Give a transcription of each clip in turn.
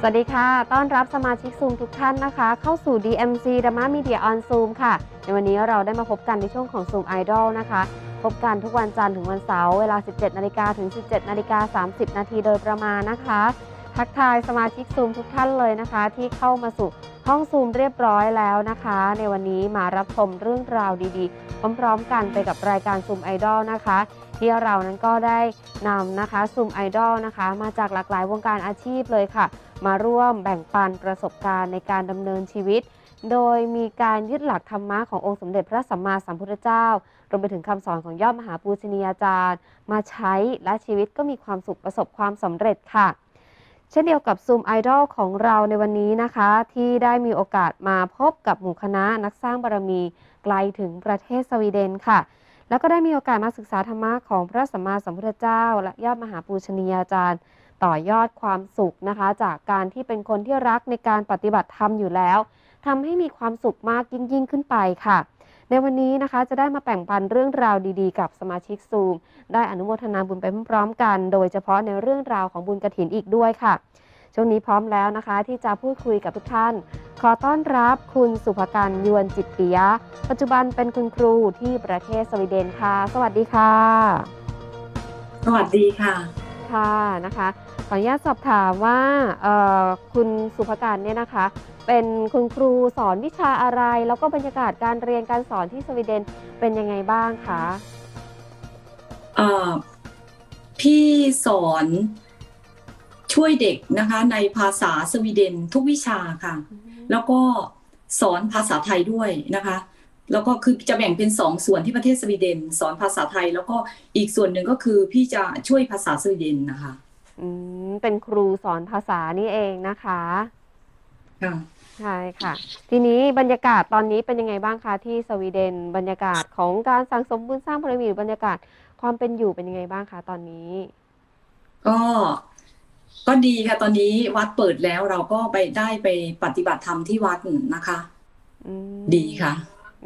สวัสดีค่ะ ต้อนรับสมาชิกซูมทุกท่านนะคะ เข้าสู่ DMC Drama Media on Zoom ค่ะ ในวันนี้เราได้มาพบกันในช่วงของ Zoom Idol นะคะ พบกันทุกวันจันทร์ถึงวันเสาร์เวลา 17 นาฬิกาถึง 17 นาฬิกา 30 นาทีโดยประมาณนะคะ ทักทายสมาชิกซูมทุกท่านเลยนะคะ ที่เข้ามาสู่ห้องซูมเรียบร้อยแล้วนะคะ ในวันนี้มารับชมเรื่องราวดีๆ พร้อมๆ กันไปกับรายการซูมไอดอลนะคะที่เรานั้นก็ได้นำนะคะซูมไอดอลนะคะ มาจากหลากหลายวงการอาชีพเลยค่ะ มาร่วมแบ่งปันประสบการณ์ในการดำเนินชีวิต โดยมีการยึดหลักธรรมะขององค์สมเด็จพระสัมมาสัมพุทธเจ้ารวมไปถึงคำสอนของยอดมหาปูชนียาจารย์ มาใช้และชีวิตก็มีความสุขประสบความสำเร็จค่ะ เช่นเดียวกับซูมไอดอลของเราในวันนี้นะคะ ที่ได้มีโอกาสมาพบกับหมู่คณะนักสร้างบารมีไกลถึงประเทศสวีเดนค่ะแล้วก็ได้มีโอกาสมาศึกษาธรรมะของพระสัมมาสัมพุทธเจ้า และยอดมหาปูชนียาจารย์ ต่อยอดความสุขนะคะ จากการที่เป็นคนที่รักในการปฏิบัติธรรมอยู่แล้วทำให้มีความสุขมากยิ่งยิ่งขึ้นไปค่ะ ในวันนี้นะคะจะได้มาแบ่งปันเรื่องราวดีๆ กับสมาชิกซูม ได้อนุโมทนาบุญไปพร้อมๆกัน โดยเฉพาะในเรื่องราวของบุญกระถินอีกด้วยค่ะ ช่วงนี้พร้อมแล้วนะคะ ที่จะพูดคุยกับทุกท่าน ขอต้อนรับคุณสุภการยวนจิตปิยะ ปัจจุบันเป็นคุณครูที่ประเทศสวีเดนค่ะ สวัสดีค่ะ สวัสดีค่ะค่ะนะคะ ขออนุญาตสอบถามว่าเอ่อคุณสุภการเนี่ยนะคะ เป็นคุณครูสอนวิชาอะไร แล้วก็บรรยากาศการเรียนการสอนที่สวีเดนเป็นยังไงบ้างคะเอ่อพี่สอนช่วยเด็กนะคะในภาษาสวีเดนทุกวิชาค่ะ แล้วก็สอนภาษาไทยด้วยนะคะ แล้วก็คือจะแบ่งเป็นสองส่วนที่ประเทศสวีเดน สอนภาษาไทย แล้วก็อีกส่วนหนึ่งก็คือพี่จะช่วยภาษาสวีเดนนะคะ อืมเป็นครูสอนภาษานี่เองนะคะค่ะใช่ค่ะ ทีนี้บรรยากาศตอนนี้เป็นยังไงบ้างคะที่สวีเดนบรรยากาศของการสั่งสมบุญสร้างบารมีหรือบรรยากาศความเป็นอยู่เป็นยังไงบ้างคะตอนนี้ ก็ก็ดีค่ะ ตอนนี้วัดเปิดแล้วเราก็ไปได้ไปปฏิบัติธรรมที่วัดนะคะอืมดีค่ะ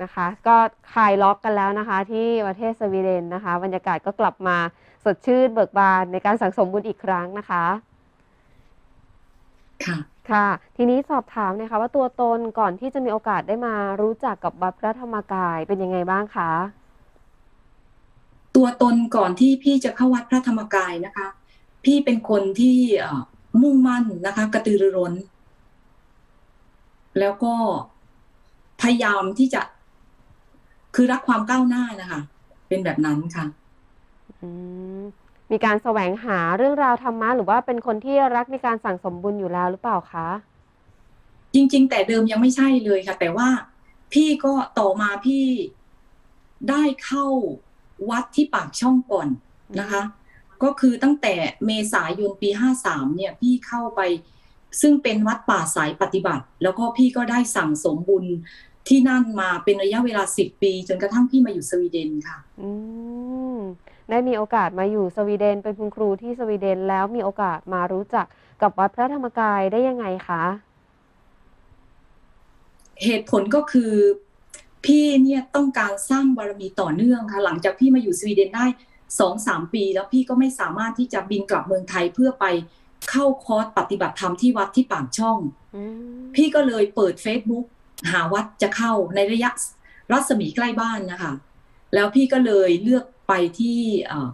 นะคะ ก็คลายล็อกกันแล้วนะคะ ที่ประเทศสวีเดนนะคะ บรรยากาศก็กลับมา สดชื่นเบิกบานในการสั่งสมบุญอีกครั้งนะคะ ค่ะ ค่ะ ทีนี้สอบถามนะคะว่าตัวตนก่อนที่จะมีโอกาสได้มารู้จักกับวัดพระธรรมกายเป็นยังไงบ้างคะ ตัวตนก่อนที่พี่จะเข้าวัดพระธรรมกายนะคะ พี่เป็นคนที่เอ่อมุ่งมั่นนะคะ กระตือรือร้น แล้วก็พยายามที่จะคือรักความก้าวหน้านะคะ เป็นแบบนั้นค่ะ อืมมีการแสวงหาเรื่องราวธรรมะหรือว่าเป็นคนที่รักในการสั่งสมบุญอยู่แล้วหรือเปล่าคะ จริง ๆ แต่เดิมยังไม่ใช่เลยค่ะ แต่ว่าพี่ก็ต่อมาพี่ได้เข้าวัดที่ปากช่องก่อนนะคะ ก็คือตั้งแต่เมษายนปี53เนี่ย พี่เข้าไป ซึ่งเป็นวัดป่าสายปฏิบัติ แล้วก็พี่ก็ได้สั่งสมบุญที่นั่นมาเป็นระยะเวลา10ปี จนกระทั่งพี่มาอยู่สวีเดนค่ะอืม ได้มีโอกาสมาอยู่สวีเดนเป็นคุณครูที่สวีเดนแล้วมีโอกาสมารู้จักกับวัดพระธรรมกายได้ยังไงคะเหตุผลก็คือพี่เนี่ยต้องการสร้างบารมีต่อเนื่องค่ะ หลังจากพี่มาอยู่สวีเดนได้สองสามปี แล้วพี่ก็ไม่สามารถที่จะบินกลับเมืองไทยเพื่อไปเข้าคอร์สปฏิบัติธรรมที่วัดที่ปากช่องอืมพี่ก็เลยเปิด Facebook หาวัดจะเข้าในระยะรัศมีใกล้บ้านนะคะ แล้วพี่ก็เลยเลือก ไปที่เอ่อ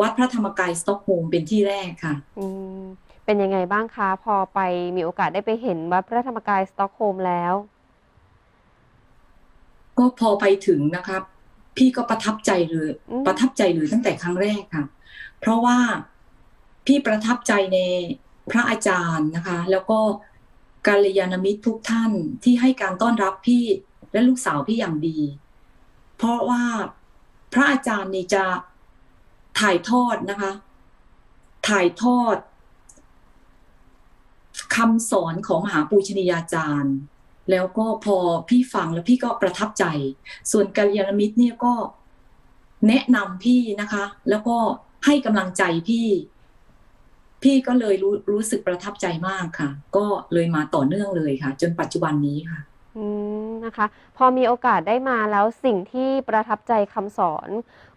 วัดพระธรรมกายสต็อกโฮล์มเป็นที่แรกค่ะอืมเป็นยังไงบ้างคะพอไปมีโอกาสได้ไปเห็นวัดพระธรรมกายสต็อกโฮล์มแล้ว ก็พอไปถึงนะครับ พี่ก็ประทับใจเลยอืมประทับใจเลยตั้งแต่ครั้งแรกค่ะ เพราะว่าพี่ประทับใจในพระอาจารย์นะคะ แล้วก็กาลยานมิตรทุกท่านที่ให้การต้อนรับพี่และลูกสาวพี่อย่างดี เพราะว่า พระอาจารย์นี่จะถ่ายทอดนะคะ ถ่ายทอดคำสอนของมหาปูชนียาจารย์ แล้วก็พอพี่ฟังแล้วพี่ก็ประทับใจ ส่วนกัลยาณมิตรเนี่ยก็แนะนำพี่นะคะ แล้วก็ให้กำลังใจพี่ พี่ก็เลยรู้รู้สึกประทับใจมากค่ะ ก็เลยมาต่อเนื่องเลยค่ะ จนปัจจุบันนี้ค่ะ อืมนะคะ พอมีโอกาสได้มาแล้วสิ่งที่ประทับใจคำสอน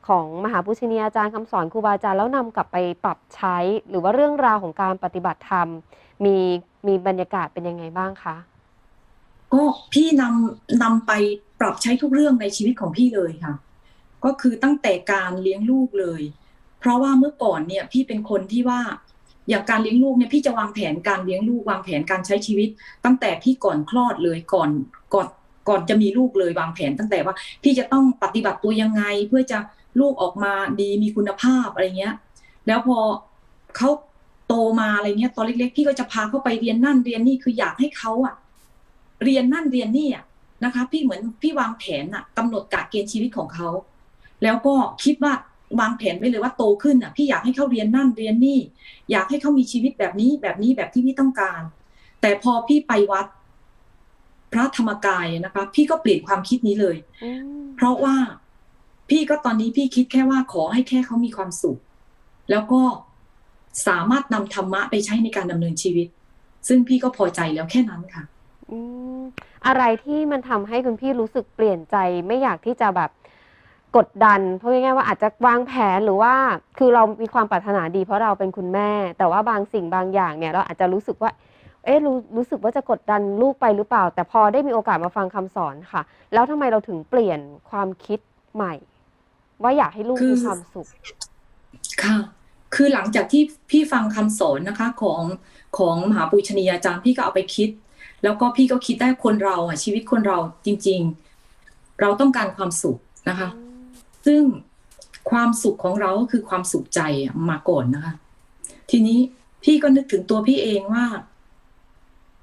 ของมหาปุชนียาจารย์คำสอนครูบาอาจารย์แล้วนำกลับไปปรับใช้ หรือว่าเรื่องราวของการปฏิบัติธรรม มีมีบรรยากาศเป็นยังไงบ้างคะก็พี่นำนำไปปรับใช้ทุกเรื่องในชีวิตของพี่เลยค่ะ ก็คือตั้งแต่การเลี้ยงลูกเลย เพราะว่าเมื่อก่อนเนี่ยพี่เป็นคนที่ว่า อย่างการเลี้ยงลูกเนี่ยพี่จะวางแผนการเลี้ยงลูกวางแผนการใช้ชีวิต ตั้งแต่พี่ก่อนคลอดเลยก่อนก่อนก่อนจะมีลูกเลยวางแผนตั้งแต่ว่า พี่จะต้องปฏิบัติตัวยังไง เพื่อจะลูกออกมาดีมีคุณภาพอะไรเงี้ย แล้วพอเขาโตมาอะไรเงี้ยตอนเล็กๆ พี่ก็จะพาเขาไปเรียนนั่นเรียนนี่คืออยากให้เขาอะเรียนนั่นเรียนนี่อะนะคะ พี่เหมือนพี่วางแผนอะกำหนดกะเกณฑ์ชีวิตของเขาแล้วก็คิดว่า วางแผนไว้เลยว่าโตขึ้นอะพี่อยากให้เขาเรียนนั่นเรียนนี่ อยากให้เขามีชีวิตแบบนี้แบบนี้แบบที่พี่ต้องการ แต่พอพี่ไปวัด พระธรรมกายนะคะ พี่ก็เปลี่ยนความคิดนี้เลยอืมเพราะว่าพี่ก็ตอนนี้พี่คิดแค่ว่าขอให้แค่เขามีความสุข แล้วก็สามารถนำธรรมะไปใช้ในการดำเนินชีวิต ซึ่งพี่ก็พอใจแล้วแค่นั้นค่ะอืมอะไรที่มันทำให้คุณพี่รู้สึกเปลี่ยนใจไม่อยากที่จะแบบ กดดันเพราะง่ายๆว่าอาจจะวางแผนหรือว่าคือเรามีความปรารถนาดีเพราะเราเป็นคุณแม่ แต่ว่าบางสิ่งบางอย่างเนี่ยเราอาจจะรู้สึกว่า เอ๊ะรู้รู้สึกว่าจะกดดันลูกไปหรือเปล่า แต่พอได้มีโอกาสมาฟังคำสอนค่ะ แล้วทำไมเราถึงเปลี่ยนความคิดใหม่ ว่าอยากให้ลูกมีความสุข ค่ะ คือหลังจากที่พี่ฟังคำสอนนะคะของของมหาปุชนียาจารย์พี่ก็เอาไปคิด แล้วก็พี่ก็คิดได้คนเราอะชีวิตคนเราจริง ๆ เราต้องการความสุขนะคะ ซึ่งความสุขของเราก็คือความสุขใจมาก่อนนะคะ ทีนี้พี่ก็นึกถึงตัวพี่เองว่า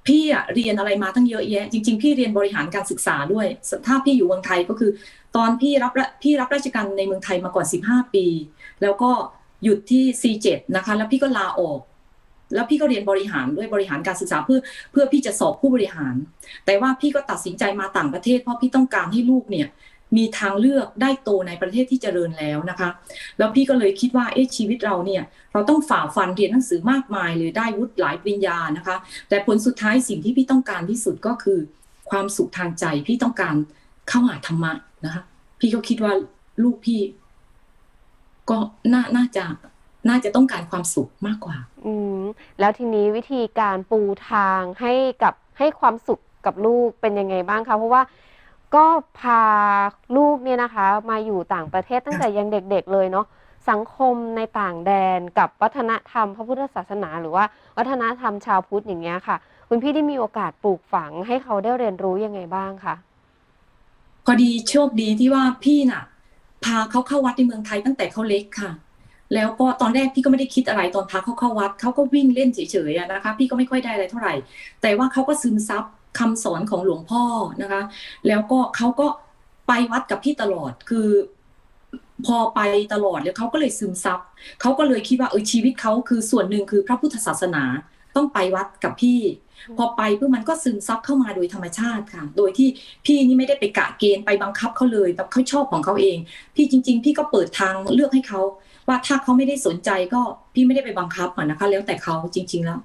พี่อะเรียนอะไรมาตั้งเยอะแยะ จริง ๆ พี่เรียนบริหารการศึกษาด้วย ถ้าพี่อยู่เมืองไทยก็คือ ตอนพี่รับพี่รับราชการในเมืองไทยมาก่อน 15 ปี แล้วก็หยุดที่ C7 นะคะ แล้วพี่ก็ลาออก แล้วพี่ก็เรียนบริหารด้วยบริหารการศึกษาเพื่อเพื่อพี่จะสอบผู้บริหาร แต่ว่าพี่ก็ตัดสินใจมาต่างประเทศเพราะพี่ต้องการให้ลูกเนี่ย มีทางเลือกได้โตในประเทศที่เจริญแล้วนะคะ แล้วพี่ก็เลยคิดว่าเอ๊ะชีวิตเราเนี่ยเราต้องฝ่าฟันเรียนหนังสือมากมายเลยได้วุฒิหลายปริญญานะคะ แต่ผลสุดท้ายสิ่งที่พี่ต้องการที่สุดก็คือ ความสุขทางใจพี่ต้องการเข้าหาธรรมะนะคะ พี่ก็คิดว่าลูกพี่ ก็น่าน่าจะน่าจะต้องการความสุขมากกว่า อืมแล้วทีนี้วิธีการปูทางให้กับให้ความสุขกับลูกเป็นยังไงบ้างคะเพราะว่า ก็พาลูกเนี่ยนะคะ มาอยู่ต่างประเทศตั้งแต่ยังเด็กๆเลยเนาะสังคมในต่างแดนกับวัฒนธรรมพระพุทธศาสนา หรือว่าวัฒนธรรมชาวพุทธอย่างเงี้ยค่ะ คุณพี่ได้มีโอกาสปลูกฝังให้เขาได้เรียนรู้ยังไงบ้างคะพอดีโชคดีที่ว่าพี่น่ะ พาเขาเข้าวัดในเมืองไทยตั้งแต่เขาเล็กค่ะ แล้วก็ตอนแรกพี่ก็ไม่ได้คิดอะไรตอนพาเขาเข้าวัดเขาก็วิ่งเล่นเฉยๆนะคะ พี่ก็ไม่ค่อยได้อะไรเท่าไหร่ แต่ว่าเขาก็ซึมซับ คำสอนของหลวงพ่อนะคะ แล้วก็เขาก็ไปวัดกับพี่ตลอดคือพอไปตลอดแล้วเขาก็เลยซึมซับเขาก็เลยคิดว่าเออชีวิตเขาคือส่วนหนึ่งคือพระพุทธศาสนาต้องไปวัดกับพี่ พอไปเพื่อมันก็ซึมซับเข้ามาโดยธรรมชาติค่ะ โดยที่พี่นี่ไม่ได้ไปกะเกณฑ์ไปบังคับเขาเลยแบบเขาชอบของเขาเอง พี่จริง ๆ พี่ก็เปิดทางเลือกให้เขาว่าถ้าเขาไม่ได้สนใจก็พี่ไม่ได้ไปบังคับอะนะคะ แล้วแต่เขาจริง ๆแล้ว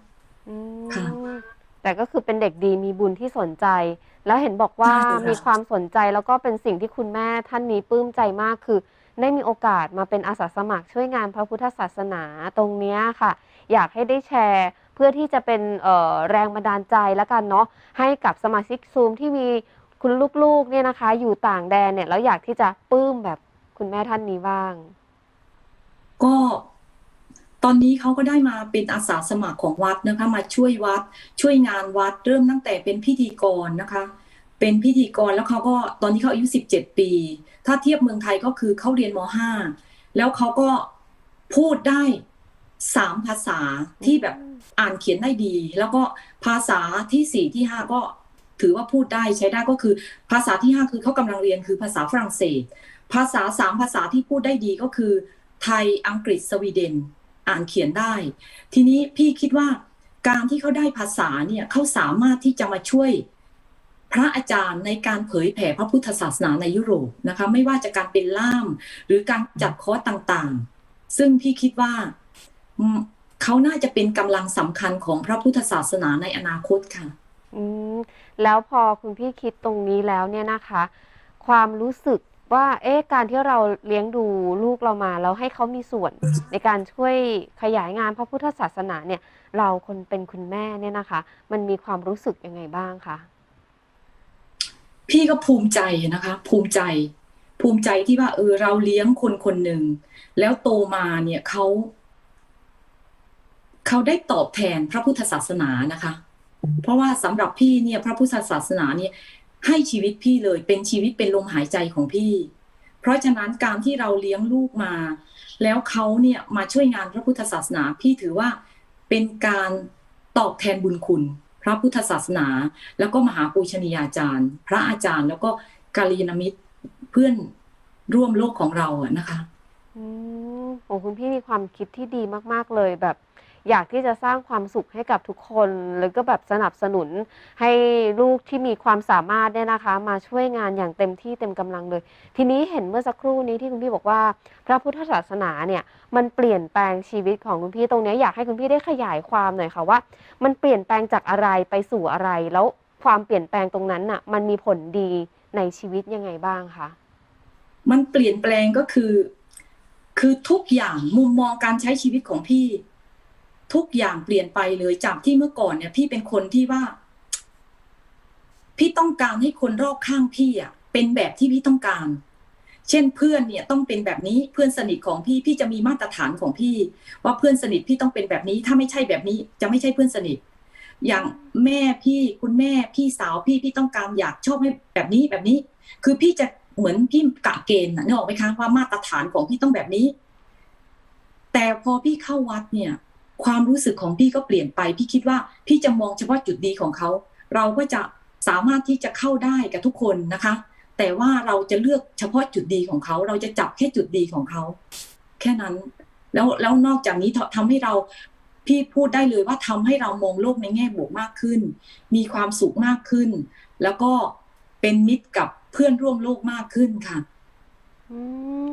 อืมค่ะ แต่ก็คือเป็นเด็กดีมีบุญที่สนใจ แล้วเห็นบอกว่าใช่ค่ะ มีความสนใจแล้วก็เป็นสิ่งที่คุณแม่ท่านนี้ปลื้มใจมากคือ ได้มีโอกาสมาเป็นอาสาสมัครช่วยงานพระพุทธศาสนาตรงเนี้ยค่ะ อยากให้ได้แชร์ เพื่อที่จะเป็นเอ่อแรงบันดาลใจแล้วกันเนาะให้กับสมาชิกซูมที่มีคุณลูกๆเนี่ยนะคะ อยู่ต่างแดนเนี่ยแล้วอยากที่จะปลื้มแบบคุณแม่ท่านนี้บ้าง ก็ ตอนนี้เขาก็ได้มาเป็นอาสาสมัครของวัดนะคะ มาช่วยวัด ช่วยงานวัดเริ่มตั้งแต่เป็นพิธีกรนะคะ เป็นพิธีกรแล้วเขาก็ตอนนี้เขาอายุสิบเจ็ดปี ถ้าเทียบเมืองไทยก็คือเขาเรียนมห้าแล้วเขาก็พูดได้สามภาษาที่แบบอ่านเขียนได้ดี แล้วก็ภาษาที่สี่ที่ห้าก็ถือว่าพูดได้ใช้ได้ก็คือ ภาษาที่ห้าคือเขากำลังเรียนคือภาษาฝรั่งเศส ภาษาสามภาษาที่พูดได้ดีก็คือ ไทยอังกฤษสวีเดน อ่านเขียนได้ ทีนี้พี่คิดว่าการที่เขาได้ภาษาเนี่ยเขาสามารถที่จะมาช่วยพระอาจารย์ในการเผยแผ่พระพุทธศาสนาในยุโรปนะคะ ไม่ว่าจะการเป็นล่าม หรือการจัดคอร์สต่างๆ ซึ่งพี่คิดว่าเขาน่าจะเป็นกำลังสำคัญของพระพุทธศาสนาในอนาคตค่ะ อืมแล้วพอคุณพี่คิดตรงนี้แล้วเนี่ยนะคะ ความรู้สึก ว่าเอ๊ะการที่เราเลี้ยงดูลูกเรามาแล้วให้เขามีส่วน ในการช่วยขยายงานพระพุทธศาสนาเนี่ย เราคนเป็นคุณแม่เนี่ยนะคะ มันมีความรู้สึกยังไงบ้างคะ?พี่ก็ภูมิใจนะคะ ภูมิใจ ภูมิใจที่ว่า เออ เราเลี้ยงคนคนหนึ่งแล้วโตมาเนี่ยเขาเขาได้ตอบแทนพระพุทธศาสนานะคะ เพราะว่าสำหรับพี่เนี่ย พระพุทธศาสนาเนี่ย ให้ชีวิตพี่เลยเป็นชีวิตเป็นลมหายใจของพี่ เพราะฉะนั้นการที่เราเลี้ยงลูกมา แล้วเขาเนี่ยมาช่วยงานพระพุทธศาสนา พี่ถือว่าเป็นการตอบแทนบุญคุณ พระพุทธศาสนา แล้วก็มหาปูชนียาจารย์ พระอาจารย์แล้วก็กัลยาณมิตรเพื่อนร่วมโลกของเราอะนะคะอืมโอ้คุณพี่มีความคิดที่ดีมาก ๆ เลยแบบ อยากที่จะสร้างความสุขให้กับทุกคน แล้วก็แบบสนับสนุนให้ลูกที่มีความสามารถเนี่ยนะคะ มาช่วยงานอย่างเต็มที่เต็มกำลังเลย ทีนี้เห็นเมื่อสักครู่นี้ที่คุณพี่บอกว่า พระพุทธศาสนาเนี่ยมันเปลี่ยนแปลงชีวิตของคุณพี่ตรงนี้อยากให้คุณพี่ได้ขยายความหน่อยค่ะว่า มันเปลี่ยนแปลงจากอะไรไปสู่อะไร แล้วความเปลี่ยนแปลงตรงนั้นน่ะ มันมีผลดีในชีวิตยังไงบ้างคะ?มันเปลี่ยนแปลงก็คือ คือทุกอย่างมุมมองการใช้ชีวิตของพี่ ทุกอย่างเปลี่ยนไปเลยจากที่เมื่อก่อนเนี่ย พี่เป็นคนที่ว่า พี่ต้องการให้คนรอบข้างพี่อะเป็นแบบที่พี่ต้องการ เช่นเพื่อนเนี่ยต้องเป็นแบบนี้เพื่อนสนิทของพี่พี่จะมีมาตรฐานของพี่ ว่าเพื่อนสนิทพี่ต้องเป็นแบบนี้ ถ้าไม่ใช่แบบนี้ จะไม่ใช่เพื่อนสนิท อย่างแม่พี่คุณแม่พี่สาวพี่พี่ต้องการอยากชอบให้แบบนี้แบบนี้ คือพี่จะเหมือนพี่กะเกณฑ์น่ะนึกออกไหมคะว่ามาตรฐานของพี่ต้องแบบนี้ แต่พอพี่เข้าวัดเนี่ย ความรู้สึกของพี่ก็เปลี่ยนไป พี่คิดว่าพี่จะมองเฉพาะจุดดีของเขา เราก็จะสามารถที่จะเข้าได้กับทุกคนนะคะ แต่ว่าเราจะเลือกเฉพาะจุดดีของเขา เราจะจับแค่จุดดีของเขา แค่นั้น แล้วแล้วนอกจากนี้ททำให้เราพี่พูดได้เลยว่าทำให้เรามองโลกในแง่บวกมากขึ้น มีความสุขมากขึ้น แล้วก็เป็นมิตรกับเพื่อนร่วมโลกมากขึ้นค่ะอืม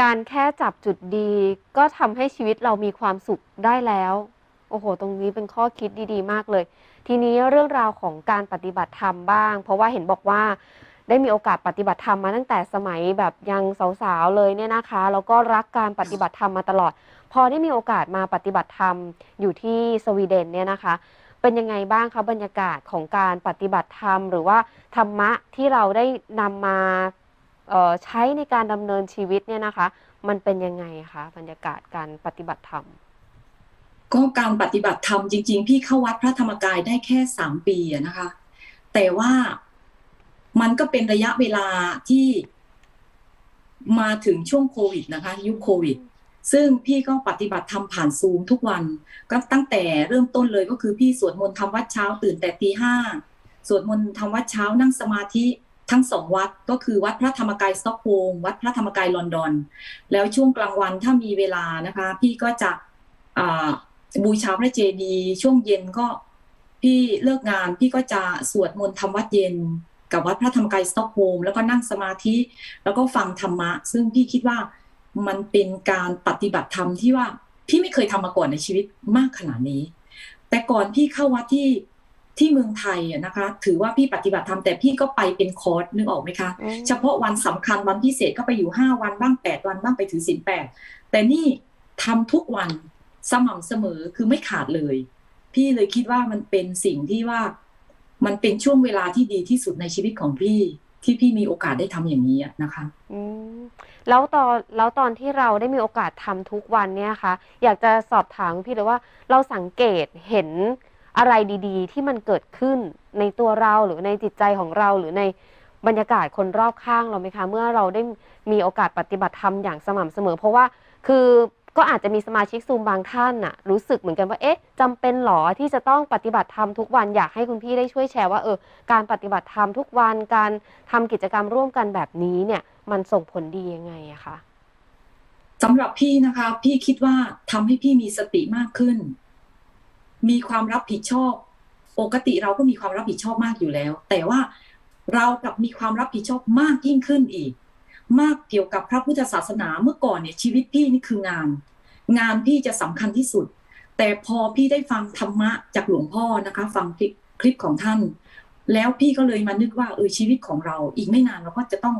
การแค่จับจุดดี ก็ทำให้ชีวิตเรามีความสุขได้แล้ว โอ้โฮตรงนี้เป็นข้อคิดดีๆ มากเลย ทีนี้เรื่องราวของการปฏิบัติธรรมบ้าง เพราะว่าเห็นบอกว่าได้มีโอกาสปฏิบัติธรรมมาตั้งแต่สมัยแบบยังสาวๆเลยเนี่ยนะคะ แล้วก็รักการปฏิบัติธรรมมาตลอด พอได้มีโอกาสมาปฏิบัติธรรมอยู่ที่สวีเดนเนี่ยนะคะ เป็นยังไงบ้างคะบรรยากาศของการปฏิบัติธรรม หรือว่าธรรมะที่เราได้นำมา ใช้ในการดำเนินชีวิตเนี่ยนะคะ มันเป็นยังไงคะบรรยากาศการปฏิบัติธรรม?ก็การปฏิบัติธรรมจริง ๆ พี่เข้าวัดพระธรรมกายได้แค่3ปีนะคะ แต่ว่ามันก็เป็นระยะเวลาที่มาถึงช่วงโควิดนะคะ ยุคโควิด ซึ่งพี่ก็ปฏิบัติธรรมผ่าน Zoom ทุกวัน ก็ตั้งแต่เริ่มต้นเลยก็คือพี่สวดมนต์ทำวัดเช้าตื่นแต่ตี5สวดมนต์ทำวัดเช้านั่งสมาธิ ทั้ง2วัดก็คือวัดพระธรรมกายสต็อกโฮล์มวัดพระธรรมกายลอนดอน แล้วช่วงกลางวันถ้ามีเวลานะคะ พี่ก็จะบูชาพระเจดีย์ช่วงเย็นก็พี่เลิกงานพี่ก็จะสวดมนต์ทำวัดเย็นกับวัดพระธรรมกายสต็อกโฮล์มแล้วก็นั่งสมาธิ แล้วก็ฟังธรรมะ ซึ่งพี่คิดว่ามันเป็นการปฏิบัติธรรมที่ว่าพี่ไม่เคยทำมาก่อนในชีวิตมากขนาดนี้ แต่ก่อนพี่เข้าวัดที่ ที่เมืองไทยอะนะคะ ถือว่าพี่ปฏิบัติธรรมแต่พี่ก็ไปเป็นคอร์สนึกออกไหมคะอืมเฉพาะวันสำคัญวันพิเศษก็ไปอยู่5วันบ้าง8วันบ้างไปถือศีล8แต่นี่ทำทุกวันสม่ำเสมอคือไม่ขาดเลย พี่เลยคิดว่ามันเป็นสิ่งที่ว่ามันเป็นช่วงเวลาที่ดีที่สุดในชีวิตของพี่ที่พี่มีโอกาสได้ทำอย่างงี้อะนะคะอืมแล้วตอนแล้วตอนที่เราได้มีโอกาสทำทุกวันเนี่ยนะคะอยากจะสอบถามคุณพี่เลยว่าเราสังเกตเห็น อะไรดีๆ ที่มันเกิดขึ้นในตัวเราหรือในจิตใจของเราหรือในบรรยากาศคนรอบข้างเราไหมคะ?เมื่อเราได้มีโอกาสปฏิบัติธรรมอย่างสม่ำเสมอ เพราะว่าคือก็อาจจะมีสมาชิก Zoom บางท่านน่ะรู้สึกเหมือนกันว่าเอ๊ะจำเป็นหรอที่จะต้องปฏิบัติธรรมทุกวัน?อยากให้คุณพี่ได้ช่วยแชร์ว่าเออการปฏิบัติธรรมทุกวันการทำกิจกรรมร่วมกันแบบนี้เนี่ยมันส่งผลดียังไงอะคะ?สำหรับพี่นะคะ พี่คิดว่าทำให้พี่มีสติมากขึ้น มีความรับผิดชอบ ปกติเราก็มีความรับผิดชอบมากอยู่แล้ว แต่ว่าเรากับมีความรับผิดชอบมากยิ่งขึ้นอีก มากเกี่ยวกับพระพุทธศาสนาเมื่อก่อนเนี่ยชีวิตพี่นี่คืองาน งานพี่จะสำคัญที่สุด แต่พอพี่ได้ฟังธรรมะจากหลวงพ่อนะคะ ฟังคลิปคลิปของท่าน แล้วพี่ก็เลยมานึกว่าเออชีวิตของเราอีกไม่นานเราก็จะต้อง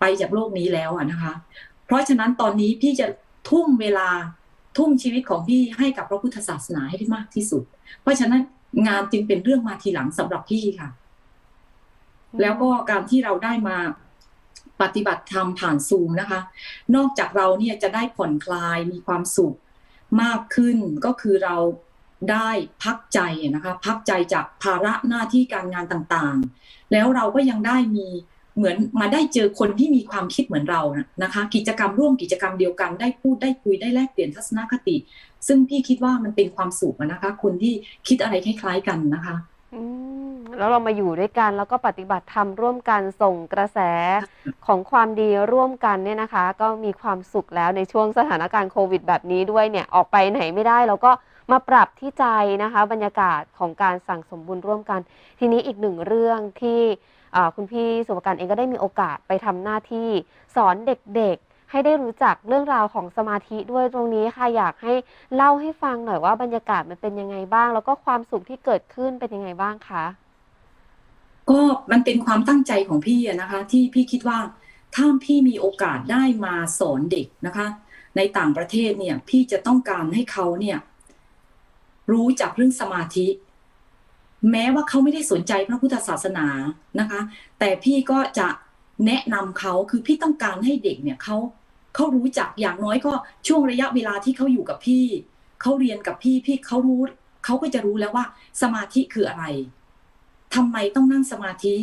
ไปจากโลกนี้แล้วอะนะคะ เพราะฉะนั้นตอนนี้พี่จะทุ่มเวลา ทุ่มชีวิตของพี่ให้กับพระพุทธศาสนาให้ได้มากที่สุด เพราะฉะนั้นงานจึงเป็นเรื่องมาทีหลังสำหรับพี่ค่ะ แล้วก็การที่เราได้มาปฏิบัติธรรมผ่านซูมนะคะ นอกจากเราเนี่ยจะได้ผ่อนคลายมีความสุขมากขึ้นก็คือเราได้พักใจนะคะ พักใจจากภาระหน้าที่การงานต่างๆ แล้วเราก็ยังได้มี เหมือนมาได้เจอคนที่มีความคิดเหมือนเรานะคะ กิจกรรมร่วมกิจกรรมเดียวกันได้พูดได้คุยได้แลกเปลี่ยนทัศนคติ ซึ่งพี่คิดว่ามันเป็นความสุขนะคะ คนที่คิดอะไรคล้าย ๆกันนะคะแล้วเรามาอยู่ด้วยกันแล้วก็ปฏิบัติธรรมร่วมกันส่งกระแสของความดีร่วมกันเนี่ยนะคะ ก็มีความสุขแล้วในช่วงสถานการณ์โควิดแบบนี้ด้วยเนี่ยออกไปไหนไม่ได้เราก็มาปรับที่ใจนะคะ บรรยากาศของการสั่งสมบุญร่วมกัน ทีนี้อีกหนึ่งเรื่องที่ คุณพี่สุภการเองก็ได้มีโอกาสไปทำหน้าที่สอนเด็กๆ ให้ได้รู้จักเรื่องราวของสมาธิด้วยตรงนี้ค่ะอยากให้เล่าให้ฟังหน่อยว่าบรรยากาศมันเป็นยังไงบ้าง แล้วก็ความสุขที่เกิดขึ้นเป็นยังไงบ้างคะก็มันเป็นความตั้งใจของพี่นะคะ ที่พี่คิดว่าถ้าพี่มีโอกาสได้มาสอนเด็กนะคะ ในต่างประเทศเนี่ยพี่จะต้องการให้เขาเนี่ยรู้จักเรื่องสมาธิ แม้ว่าเขาไม่ได้สนใจพระพุทธศาสนานะคะ แต่พี่ก็จะแนะนำเขาคือพี่ต้องการให้เด็กเนี่ยเขาเขารู้จักอย่างน้อยก็ช่วงระยะเวลาที่เขาอยู่กับพี่เขาเรียนกับพี่พี่เขารู้เขาก็จะรู้แล้วว่า สมาธิคืออะไรทำไมต้องนั่งสมาธิ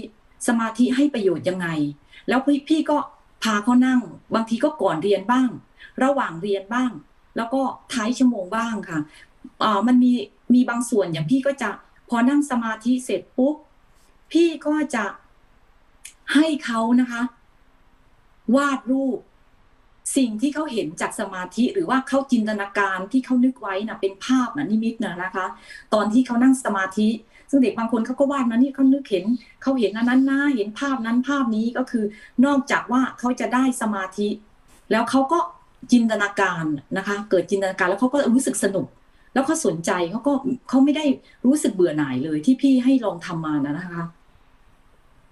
สมาธิให้ประโยชน์ยังไง แล้วพี่พี่ก็พาเขานั่ง บางทีก็ก่อนเรียนบ้าง ระหว่างเรียนบ้าง แล้วก็ท้ายชั่วโมงบ้างค่ะอ่ามันมีมีบางส่วนอย่างพี่ก็จะ พอนั่งสมาธิเสร็จปุ๊บ พี่ก็จะให้เขานะคะ วาดรูป สิ่งที่เขาเห็นจากสมาธิหรือว่าเขาจินตนาการที่เขานึกไว้นะเป็นภาพนะนิมิตนะนะคะ ตอนที่เขานั่งสมาธิ ซึ่งเด็กบางคนเขาก็วาดมานี่เขานึกเห็นเขาเห็นอันนั้นนะเห็นภาพนั้นภาพนี้ก็คือนอกจากว่าเขาจะได้สมาธิ แล้วเขาก็จินตนาการนะคะ เกิดจินตนาการแล้วเขาก็รู้สึกสนุก แล้วเขาสนใจเขาก็เขาไม่ได้รู้สึกเบื่อหน่ายเลยที่พี่ให้ลองทำมานะนะคะ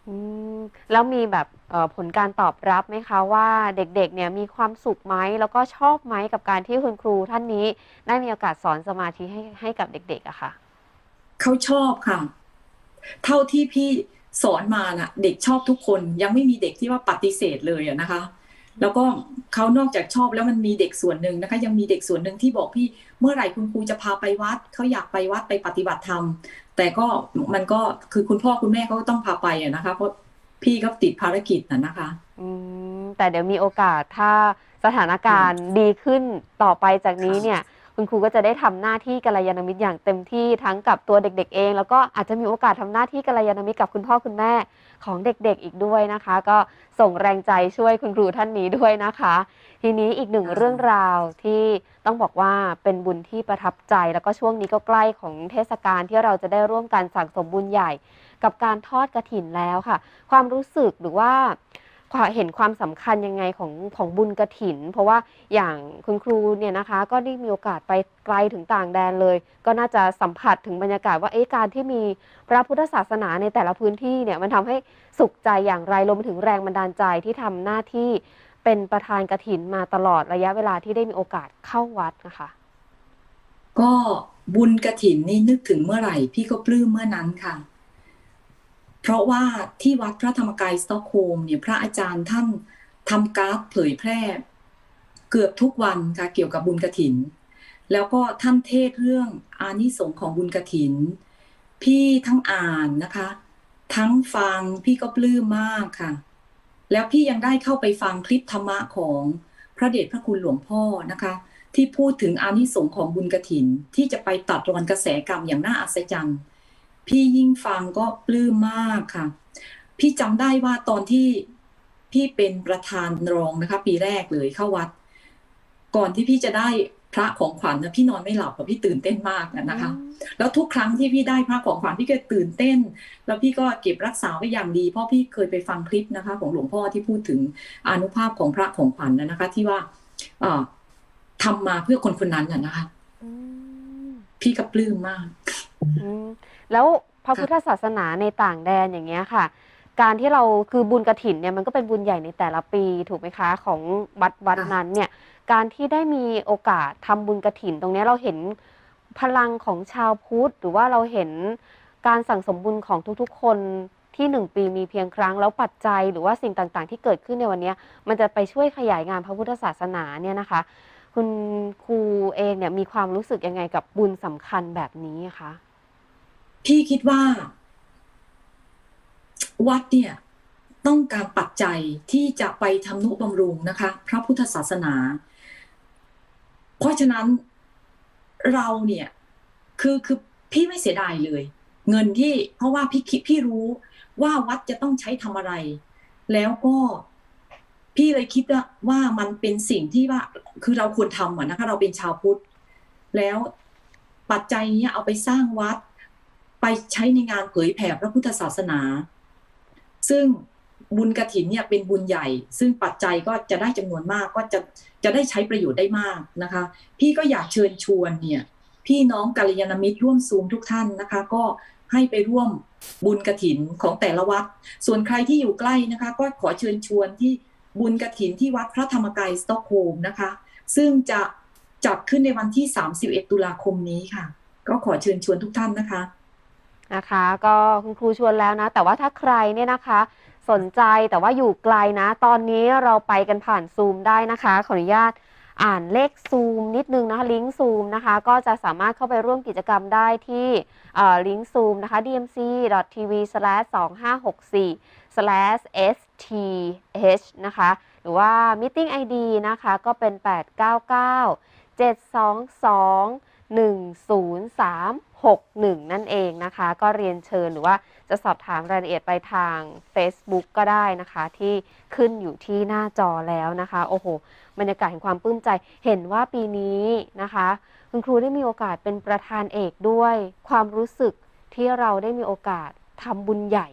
อืมแล้วมีแบบเอ่อผลการตอบรับไหมคะว่าเด็กๆเนี่ยมีความสุขไหมแล้วก็ชอบไหมกับการที่คุณครูท่านนี้ได้มีโอกาสสอนสมาธิให้ให้กับเด็กๆอะค่ะเขาชอบค่ะ เท่าที่พี่สอนมาน่ะ เด็กชอบทุกคนยังไม่มีเด็กที่ว่าปฏิเสธเลยอะนะคะ แล้วก็เขานอกจากชอบแล้วมันมีเด็กส่วนหนึ่งนะคะ ยังมีเด็กส่วนหนึ่งที่บอกพี่เมื่อไหร่คุณครูจะพาไปวัดเขาอยากไปวัดไปปฏิบัติธรรม แต่ก็มันก็คือคุณพ่อคุณแม่เขาก็ต้องพาไปอะนะคะ เพราะพี่ก็ติดภารกิจน่ะนะคะอืมแต่เดี๋ยวมีโอกาสถ้าสถานการณ์ดีขึ้นต่อไปจากนี้เนี่ย คุณครูก็จะได้ทำหน้าที่กัลยาณมิตรอย่างเต็มที่ทั้งกับตัวเด็ก ๆ เอง แล้วก็อาจจะมีโอกาสทำหน้าที่กัลยาณมิตรกับคุณพ่อคุณแม่ของเด็กๆอีกด้วยนะคะ ก็ส่งแรงใจช่วยคุณครูท่านนี้ด้วยนะคะ ทีนี้อีกหนึ่งเรื่องราวที่ต้องบอกว่าเป็นบุญที่ประทับใจ แล้วก็ช่วงนี้ก็ใกล้ของเทศกาลที่เราจะได้ร่วมกันสั่งสมบุญใหญ่ กับการทอดกระถินแล้วค่ะ ความรู้สึกหรือว่า เห็นความสำคัญยังไงของของบุญกระถิน เพราะว่าอย่างคุณครูเนี่ยนะคะก็ได้มีโอกาสไปไกลถึงต่างแดนเลย ก็น่าจะสัมผัสถึงบรรยากาศว่าเอ๊ะการที่มีพระพุทธศาสนาในแต่ละพื้นที่เนี่ยมันทำให้สุขใจอย่างไรรวมถึงแรงบันดาลใจที่ทำหน้าที่เป็นประธานกระถินมาตลอดระยะเวลาที่ได้มีโอกาสเข้าวัดนะคะ ก็บุญกระถินนี่นึกถึงเมื่อไหร่ พี่ก็ปลื้มเมื่อนั้นค่ะ เพราะว่าที่วัดพระธรรมกายสตอกโฮล์มเนี่ยพระอาจารย์ท่านทำการ์ดเผยแพร่ เกือบทุกวันค่ะเกี่ยวกับบุญกระถิน แล้วก็ท่านเทศเรื่องอานิสงส์ของบุญกระถิน พี่ทั้งอ่านนะคะ ทั้งฟังพี่ก็ปลื้มมากค่ะ แล้วพี่ยังได้เข้าไปฟังคลิปธรรมะของพระเดชพระคุณหลวงพ่อนะคะ ที่พูดถึงอานิสงส์ของบุญกระถิน ที่จะไปตัดรอนกระแสกรรมอย่างน่าอัศจรรย์ พี่ยิ่งฟังก็ปลื้มมากค่ะ พี่จำได้ว่าตอนที่พี่เป็นประธานรองนะคะ ปีแรกเลยเข้าวัด ก่อนที่พี่จะได้พระของขวัญนะพี่นอนไม่หลับเพราะพี่ตื่นเต้นมากนะคะ แล้วทุกครั้งที่พี่ได้พระของขวัญพี่ก็ตื่นเต้น แล้วพี่ก็เก็บรักษาไว้อย่างดีเพราะพี่เคยไปฟังคลิปนะคะ ของหลวงพ่อที่พูดถึงอานุภาพของพระของขวัญนะคะ ที่ว่าเอ่อทำมาเพื่อคนคนนั้นน่ะนะคะอืมพี่ก็ปลื้มมากอืม แล้วพระพุทธศาสนาในต่างแดนอย่างเงี้ยค่ะ การที่เราคือบุญกระถินเนี่ยมันก็เป็นบุญใหญ่ในแต่ละปีถูกไหมคะของวัดวัดนั้นเนี่ยการที่ได้มีโอกาสทำบุญกระถิน ตรงนี้เราเห็นพลังของชาวพุทธ หรือว่าเราเห็นการสั่งสมบุญของทุกๆ คนที่หนึ่งปีมีเพียงครั้งแล้วปัจจัย หรือว่าสิ่งต่างๆ ที่เกิดขึ้นในวันนี้มันจะไปช่วยขยายงานพระพุทธศาสนาเนี่ยนะคะ คุณครูเองเนี่ยมีความรู้สึกยังไงกับบุญสำคัญแบบนี้คะ พี่คิดว่า วัดเนี่ย ต้องการปัจจัยที่จะไปทำนุบำรุงนะคะ พระพุทธศาสนา เพราะฉะนั้นเราเนี่ย คือคือพี่ไม่เสียดายเลย เงินที่เพราะว่าพี่คิดพี่รู้ว่าวัดจะต้องใช้ทำอะไร แล้วก็พี่เลยคิดว่าว่ามันเป็นสิ่งที่ว่า คือเราควรทำอะนะคะ เราเป็นชาวพุทธ แล้วปัจจัยเนี้ยเอาไปสร้างวัด ไปใช้ในงานเผยแผ่พระพุทธศาสนา ซึ่งบุญกระถินเนี่ยเป็นบุญใหญ่ ซึ่งปัจจัยก็จะได้จำนวนมากก็จะจะได้ใช้ประโยชน์ได้มากนะคะ พี่ก็อยากเชิญชวนเนี่ยพี่น้องกัลยาณมิตรร่วมซูมทุกท่านนะคะ ก็ให้ไปร่วมบุญกระถินของแต่ละวัด ส่วนใครที่อยู่ใกล้นะคะ ก็ขอเชิญชวนที่บุญกระถินที่วัดพระธรรมกายสตอกโฮล์มนะคะ ซึ่งจะจัดขึ้นในวันที่ 31 ตุลาคมนี้ค่ะ ก็ขอเชิญชวนทุกท่านนะคะ นะคะ ก็คุณครูชวนแล้วนะ แต่ว่าถ้าใครเนี่ยนะคะ สนใจแต่ว่าอยู่ไกลนะ ตอนนี้เราไปกันผ่านซูมได้นะคะ ขออนุญาตอ่านเลขซูมนิดนึงนะคะลิงก์ซูมนะคะ ก็จะสามารถเข้าไปร่วมกิจกรรมได้ที่ลิงก์ซูมนะคะ dmc.tv/2564/sth นะคะ หรือว่า meeting ID นะคะ ก็เป็น 899 722 61 นั่นเองนะคะ ก็เรียนเชิญหรือว่าจะสอบถามรายละเอียดไปทาง Facebook ก็ได้นะคะ ที่ขึ้นอยู่ที่หน้าจอแล้วนะคะ โอ้โห บรรยากาศแห่งความปลื้มใจเห็นว่าปีนี้นะคะ คุณครูได้มีโอกาสเป็นประธานเอกด้วย ความรู้สึกที่เราได้มีโอกาสทำบุญใหญ่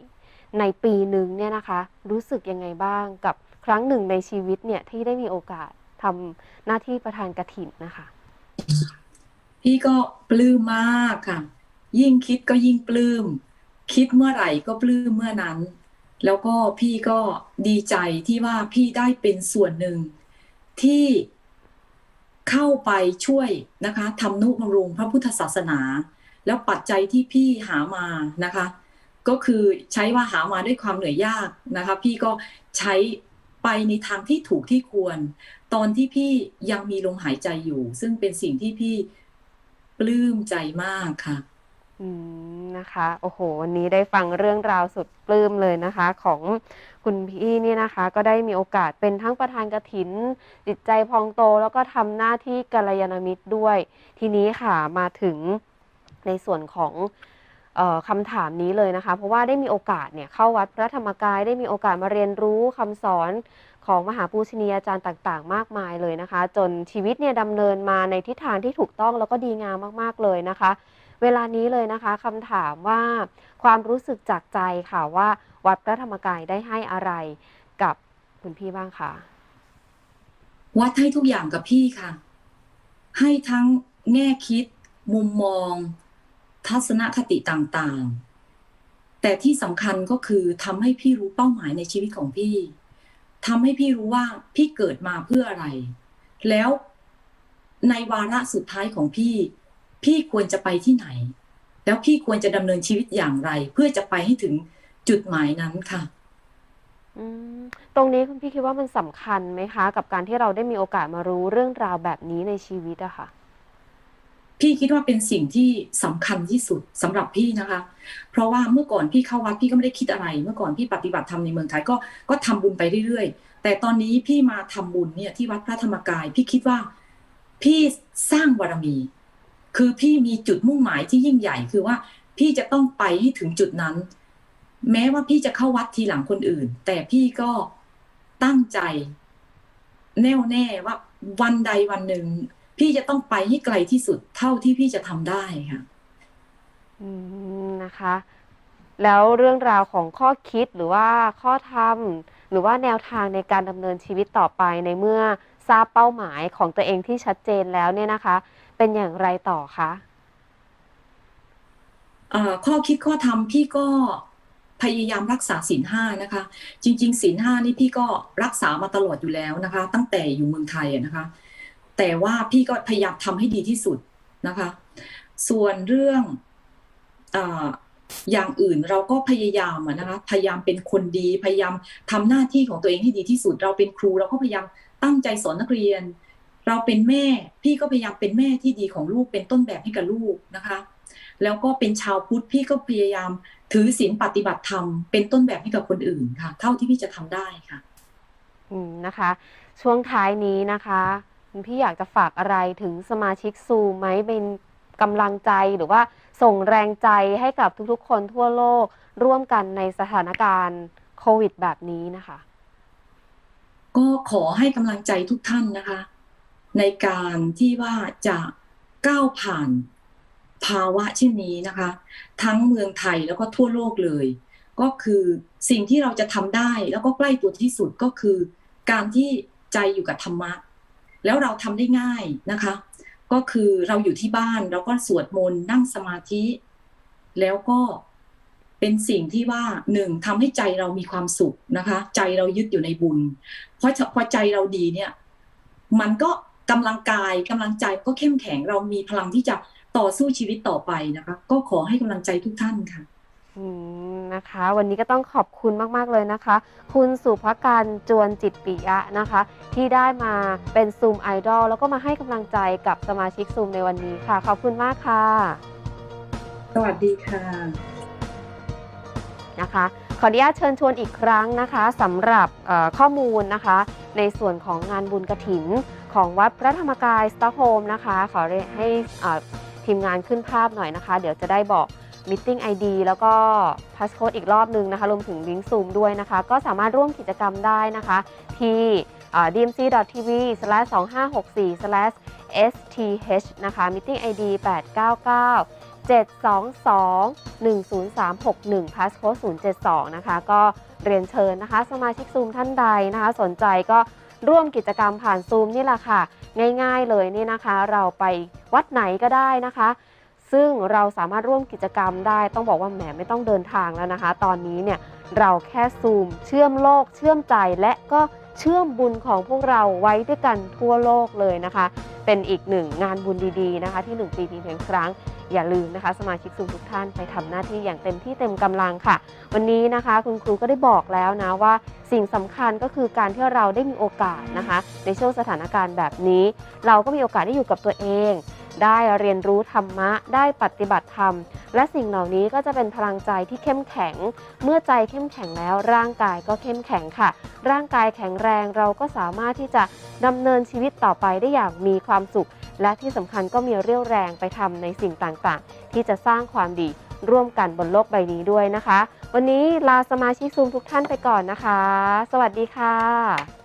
ในปีหนึ่งเนี่ยนะคะ รู้สึกยังไงบ้างกับครั้งหนึ่งในชีวิตเนี่ยที่ได้มีโอกาสทำหน้าที่ประธานกฐินนะคะ พี่ก็ปลื้มมากค่ะ ยิ่งคิดก็ยิ่งปลื้ม คิดเมื่อไหร่ก็ปลื้มเมื่อนั้น แล้วก็พี่ก็ดีใจที่ว่าพี่ได้เป็นส่วนหนึ่ง ที่เข้าไปช่วยนะคะทำนุบำรุงพระพุทธศาสนา แล้วปัจจัยที่พี่หามานะคะ ก็คือใช้ว่าหามาด้วยความเหนื่อยยากนะคะ พี่ก็ใช้ไปในทางที่ถูกที่ควร ตอนที่พี่ยังมีลมหายใจอยู่ ซึ่งเป็นสิ่งที่พี่ ปลื้มใจมากค่ะอืมนะคะ โอ้โห วันนี้ได้ฟังเรื่องราวสุดปลื้มเลยนะคะ ของคุณพี่นี่นะคะ ก็ได้มีโอกาสเป็นทั้งประธานกระถิน จิตใจพองโต แล้วก็ทำหน้าที่กัลยาณมิตรด้วย ทีนี้ค่ะมาถึงในส่วนของ คำถามนี้เลยนะคะ เพราะว่าได้มีโอกาสเนี่ยเข้าวัดพระธรรมกายได้มีโอกาสมาเรียนรู้คำสอนของมหาปูชนียาจารย์ต่างๆ มากมายเลยนะคะ จนชีวิตเนี่ยดำเนินมาในทิศทางที่ถูกต้องแล้วก็ดีงามมากๆเลยนะคะ เวลานี้เลยนะคะคำถามว่าความรู้สึกจากใจค่ะว่าวัดพระธรรมกายได้ให้อะไรกับคุณพี่บ้างคะวัดให้ทุกอย่างกับพี่ค่ะ ให้ทั้งแง่คิด มุมมอง ทัศนคติต่างๆ แต่ที่สำคัญก็คือทำให้พี่รู้เป้าหมายในชีวิตของพี่ทำให้พี่รู้ว่าพี่เกิดมาเพื่ออะไร แล้วในวาระสุดท้ายของพี่ พี่ควรจะไปที่ไหน แล้วพี่ควรจะดำเนินชีวิตอย่างไร เพื่อจะไปให้ถึงจุดหมายนั้นค่ะตรงนี้คุณพี่คิดว่ามันสำคัญไหมคะ กับการที่เราได้มีโอกาสมารู้เรื่องราวแบบนี้ในชีวิตอะค่ะ พี่คิดว่าเป็นสิ่งที่สำคัญที่สุดสำหรับพี่นะคะ เพราะว่าเมื่อก่อนพี่เข้าวัดพี่ก็ไม่ได้คิดอะไร เมื่อก่อนพี่ปฏิบัติธรรมในเมืองไทยก็ก็ทำบุญไปเรื่อยๆ แต่ตอนนี้พี่มาทำบุญเนี่ยที่วัดพระธรรมกาย พี่คิดว่าพี่สร้างบารมี คือพี่มีจุดมุ่งหมายที่ยิ่งใหญ่คือว่าพี่จะต้องไปให้ถึงจุดนั้น แม้ว่าพี่จะเข้าวัดทีหลังคนอื่น แต่พี่ก็ตั้งใจ แน่วแน่ว่าวันใดวันหนึ่ง พี่จะต้องไปให้ไกลที่สุดเท่าที่พี่จะทำได้ค่ะอืมนะคะ แล้วเรื่องราวของข้อคิดหรือว่าข้อธรรมหรือว่าแนวทางในการดำเนินชีวิตต่อไปในเมื่อทราบเป้าหมายของตัวเองที่ชัดเจนแล้วเนี่ยนะคะ เป็นอย่างไรต่อคะเอ่อข้อคิดข้อทำพี่ก็พยายามรักษาศีลห้านะคะ จริงๆศีลห้านี่พี่ก็รักษามาตลอดอยู่แล้วนะคะ ตั้งแต่อยู่เมืองไทยอะนะคะ แต่ว่าพี่ก็พยายามทำให้ดีที่สุดนะคะ ส่วนเรื่องออย่างอื่นเราก็พยายามอะนะคะพยายามเป็นคนดีพยายามทำหน้าที่ของตัวเองให้ดีที่สุด เราเป็นครูเราก็พยายามตั้งใจสอนนักเรียน เราเป็นแม่ พี่ก็พยายามเป็นแม่ที่ดีของลูกเป็นต้นแบบให้กับลูกนะคะ แล้วก็เป็นชาวพุทธพี่ก็พยายามถือศีลปฏิบัติธรรมเป็นต้นแบบให้กับคนอื่นค่ะ เท่าที่พี่จะทำได้ค่ะ อืมนะคะ ช่วงท้ายนี้นะคะ คุณพี่อยากจะฝากอะไรถึงสมาชิกซูไหมเป็นกำลังใจหรือว่าส่งแรงใจให้กับทุกๆ คนทั่วโลกร่วมกันในสถานการณ์โควิด แบบนี้นะคะ ก็ขอให้กำลังใจทุกท่านนะคะ ในการที่ว่าจะก้าวผ่านภาวะเช่นนี้นะคะ ทั้งเมืองไทยแล้วก็ทั่วโลกเลย ก็คือสิ่งที่เราจะทำได้แล้วก็ใกล้ตัวที่สุดก็คือ การที่ใจอยู่กับธรรมะ แล้วเราทำได้ง่ายนะคะ ก็คือเราอยู่ที่บ้านเราก็สวดมนต์นั่งสมาธิ แล้วก็เป็นสิ่งที่ว่าหนึ่งทำให้ใจเรามีความสุขนะคะ ใจเรายึดอยู่ในบุญ เพราะพอใจเราดีเนี่ย มันก็กำลังกายกำลังใจก็เข้มแข็งเรามีพลังที่จะต่อสู้ชีวิตต่อไปนะคะ ก็ขอให้กำลังใจทุกท่านค่ะ อืมนะคะ วันนี้ก็ต้องขอบคุณมาก ๆ เลยนะคะ คุณสุภการจวนจิตปิยะนะคะ ที่ได้มาเป็นซูมไอดอลแล้วก็มาให้กำลังใจกับสมาชิกซูมในวันนี้ค่ะ ขอบคุณมากค่ะ สวัสดีค่ะนะคะ ขออนุญาตเชิญชวนอีกครั้งนะคะสำหรับเอ่อข้อมูลนะคะ ในส่วนของงานบุญกระถิน ของวัดพระธรรมกายสตอกโฮมนะคะ ขอเรียนให้เอ่อทีมงานขึ้นภาพหน่อยนะคะ เดี๋ยวจะได้บอก Meeting ID แล้วก็ Passcode อีกรอบนึงนะคะรวมถึงลิงก์ซูมด้วยนะคะ ก็สามารถร่วมกิจกรรมได้นะคะ ที่เอ่อ dmc.tv/2564/sth นะคะ Meeting ID 899 722 10361 Passcode 072 นะคะ ก็เรียนเชิญนะคะ สมาชิกซูมท่านใดนะคะ สนใจก็ร่วมกิจกรรมผ่านซูมนี่แหละค่ะ ง่ายๆเลยนี่นะคะ เราไปวัดไหนก็ได้นะคะ ซึ่งเราสามารถร่วมกิจกรรมได้ ต้องบอกว่าแหมไม่ต้องเดินทางแล้วนะคะ ตอนนี้เนี่ยเราแค่ซูม เชื่อมโลก เชื่อมใจและก็เชื่อมบุญของพวกเราไว้ด้วยกันทั่วโลกเลยนะคะ เป็นอีกหนึ่งงานบุญดีๆนะคะ ที่หนึ่งปีมีเพียงครั้ง อย่าลืมนะคะ สมาชิกซูมทุกท่านไปทำหน้าที่อย่างเต็มที่เต็มกำลังค่ะ วันนี้นะคะคุณครูก็ได้บอกแล้วนะว่าสิ่งสำคัญก็คือการที่เราได้มีโอกาสนะคะ ในช่วงสถานการณ์แบบนี้ เราก็มีโอกาสได้อยู่กับตัวเอง ได้เรียนรู้ธรรมะ ได้ปฏิบัติธรรม และสิ่งเหล่านี้ก็จะเป็นพลังใจที่เข้มแข็ง เมื่อใจเข้มแข็งแล้วร่างกายก็เข้มแข็งค่ะ ร่างกายแข็งแรงเราก็สามารถที่จะดำเนินชีวิตต่อไปได้อย่างมีความสุข และที่สำคัญก็มีเรี่ยวแรงไปทำในสิ่งต่างๆ ที่จะสร้างความดีร่วมกันบนโลกใบนี้ด้วยนะคะ วันนี้ลาสมาชิกซูมทุกท่านไปก่อนนะคะ สวัสดีค่ะ